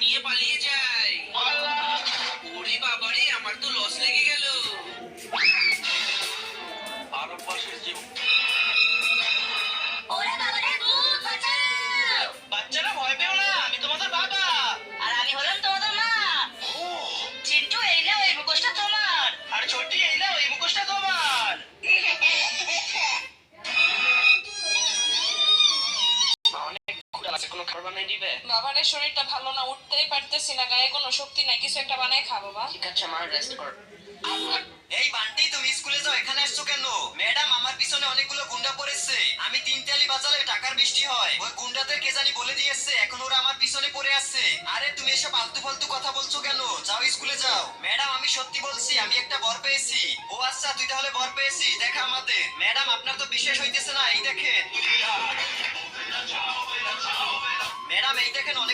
নিয়ে পালিয়ে যাই ওরে বাবারে আমার তো লস লেগে গেল আরববাসীর জীবন ওরে বাবারে ভূত বাঁচাও বাচ্চারা অনেক কোনো খাবার বানিয়ে দিবে? বাবারের শরীরটা ভালো না উঠতেই পারতেছি না গায়ে কোনো শক্তি নাই কিছু একটা বানাই খাব বা। ঠিক আছে আমার রেস্ট কর। এই বান্টি তুমি স্কুলে যাও এখানে আসছো কেন? ম্যাডাম আমার পিছনে অনেকগুলো গুন্ডা পড়েছে। আমি তিন তালি বাজালে টাকার বৃষ্টি হয়। ওই গুন্ডাদের কে জানি বলে দিয়েছে এখন ওরা আমার পিছনে পড়ে আছে। আরে তুমি এসব আলতু ফালতু কথা বলছো কেন? যাও স্কুলে যাও। ম্যাডাম আমি সত্যি বলছি আমি একটা বর পেয়েছি। ও আচ্ছা তুই তাহলে বর পেয়েছিস দেখা আমাদের। ম্যাডাম আপনার তো বিশেষ হইতেছে না এই দেখেন। ম্যাডাম এই দেখেন অনেকগুলো